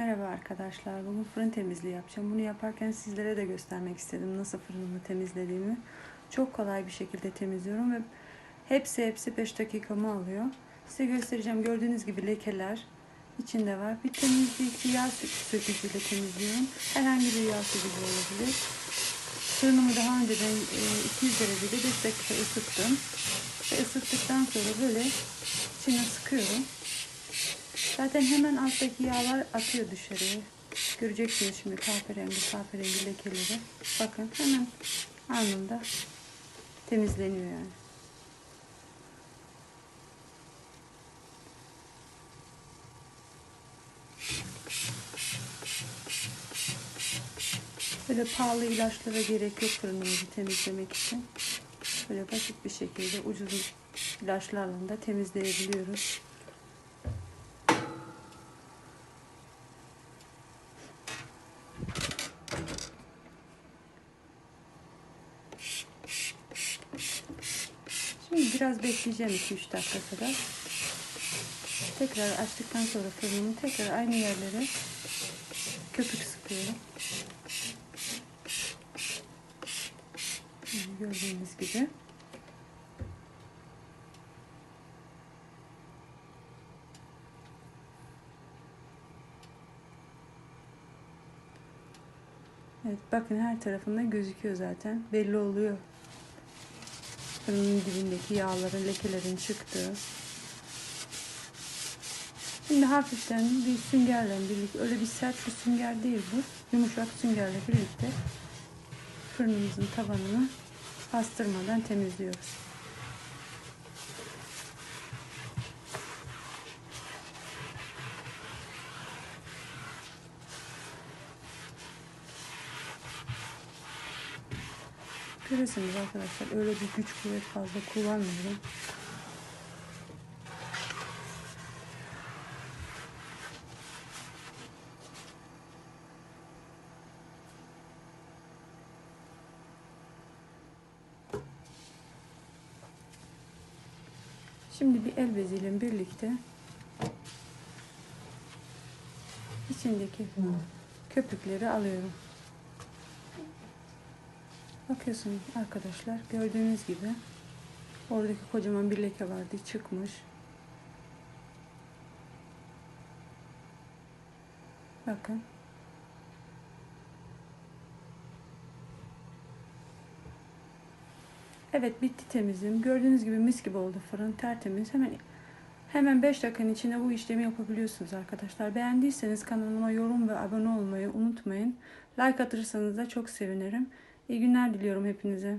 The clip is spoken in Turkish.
Merhaba arkadaşlar. Bugün fırın temizliği yapacağım. Bunu yaparken sizlere de göstermek istedim nasıl fırınımı temizlediğimi. Çok kolay bir şekilde temizliyorum ve hepsi hepsi 5 dakikamı alıyor. Size göstereceğim. Gördüğünüz gibi lekeler içinde var. Bir temizleyici yağ sökücüyle temizliyorum. Herhangi bir yağ sökücü olabilir. Fırınımı daha önceden e, 200 derecede 5 dakika ısıttım. Ve ısıttıktan sonra böyle içine sıkıyorum. Zaten hemen alttaki yağlar atıyor dışarıya. Göreceksiniz şimdi kahverengi kahverengi lekeleri. Bakın hemen anında temizleniyor yani. Böyle pahalı ilaçlara gerek yok fırınımızı temizlemek için. Böyle basit bir şekilde ucuz ilaçlarla da temizleyebiliyoruz. Şimdi biraz bekleyeceğim 2-3 dakika kadar. Tekrar açtıktan sonra fırınımı tekrar aynı yerlere köpük sıkıyorum. Gördüğünüz gibi. Evet bakın her tarafında gözüküyor zaten. Belli oluyor. Fırının dibindeki yağların, lekelerin çıktığı. Şimdi hafiften bir süngerle birlikte, öyle bir sert bir sünger değil bu. Yumuşak süngerle birlikte fırınımızın tabanını bastırmadan temizliyoruz. Görüyorsunuz arkadaşlar öyle bir güç kuvvet fazla kullanmıyorum. Şimdi bir el beziyle birlikte içindeki köpükleri alıyorum. Bakıyorsunuz arkadaşlar gördüğünüz gibi oradaki kocaman bir leke vardı çıkmış. Bakın. Evet bitti temizliğim. Gördüğünüz gibi mis gibi oldu fırın tertemiz. Hemen hemen 5 dakikanın içinde bu işlemi yapabiliyorsunuz arkadaşlar. Beğendiyseniz kanalıma yorum ve abone olmayı unutmayın. Like atırsanız da çok sevinirim. İyi günler diliyorum hepinize.